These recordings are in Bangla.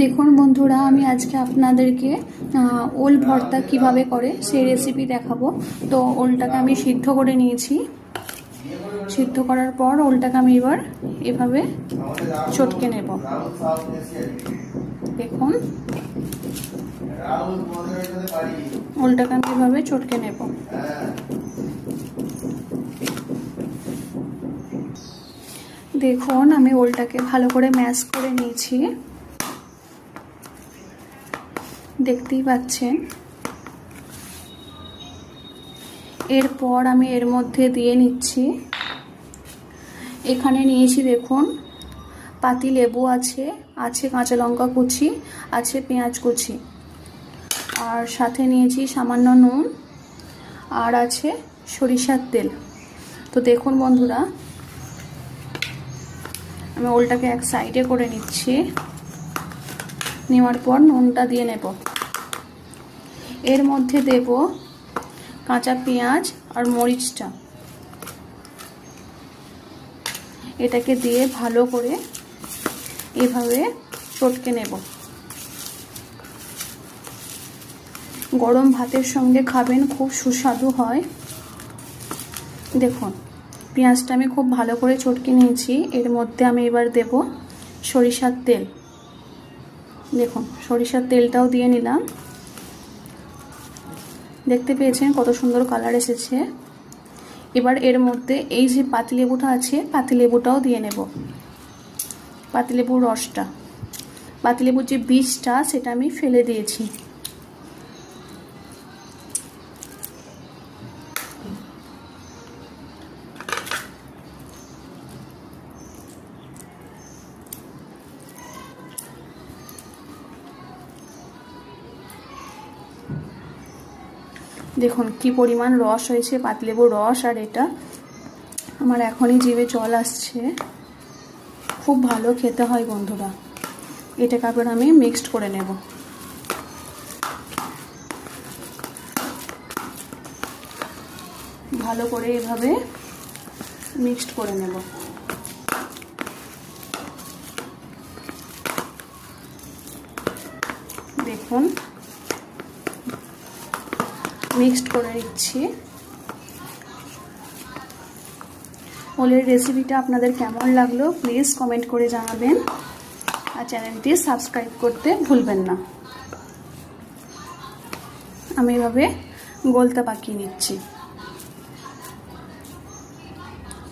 দেখুন বন্ধুরা, আমি আজকে আপনাদেরকে ওল ভর্তা কীভাবে করে সেই রেসিপি দেখাবো। তো ওলটাকে আমি সিদ্ধ করে নিয়েছি। সিদ্ধ করার পর ওলটাকে আমি এবার এভাবে চটকে নেব। দেখুন। ওলটাকে আমি এভাবে চটকে নেব। দেখুন, আমি ওলটাকে ভালো করে ম্যাশ করে নিয়েছি। দেখতেই পাচ্ছেন। এরপর আমি এর মধ্যে দিয়ে নিচ্ছি। এখানে নিয়েছি দেখুন, পাতি লেবু আছে আছে কাঁচা লঙ্কা কুচি, আছে পেঁয়াজ কুচি। আর সাথে নিয়েছি সামান্য নুন, আর আছে সরিষার তেল। তো দেখুন বন্ধুরা, আমি ওলটাকে এক সাইডে করে নিচ্ছি। নেওয়ার পর নুনটা দিয়ে নেব। এর মধ্যে দেব কাঁচা পেঁয়াজ আর মরিচটা। এটাকে দিয়ে ভালো করে এভাবে চটকে নেব। গরম ভাতের সঙ্গে খাবেন, খুব সুস্বাদু হয়। দেখুন, পেঁয়াজটা আমি খুব ভালো করে চটকে নিয়েছি। এর মধ্যে আমি এবার দেব সরিষার তেল। দেখুন, সরিষার তেলটাও দিয়ে নিলাম। দেখতে পেয়েছেন কত সুন্দর কালার এসেছে। এবার এর মধ্যে এই যে পাতিলেবুটা আছে, পাতিলেবুটাও দিয়ে নেব। পাতিলেবুর রসটা। পাতিলেবুর যে বীজটা, সেটা আমি ফেলে দিয়েছি। দেখুন, কি পরিমাণ রস হয়েছে পাতলেবুর রস আর এটা। আমার এখনই জিভে জল আসছে। খুব ভালো খেতে হয় বন্ধুরা। এটাকে আবার আমি মিক্সড করে নেব। ভালো করে এভাবে মিক্সড করে নেব। দেখুন মিক্সড করে নিচ্ছি। ওলের রেসিপিটা আপনাদের কেমন লাগল প্লিজ কমেন্ট করে জানাবেন। আর চ্যানেলটি সাবস্ক্রাইব করতে ভুলবেন না। আমি এভাবে গোলতা পাকিয়ে নিচ্ছি।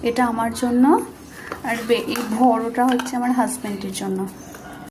এটা আমার জন্য, আর এই বড়টা হচ্ছে আমার হাজব্যান্ডের জন্য।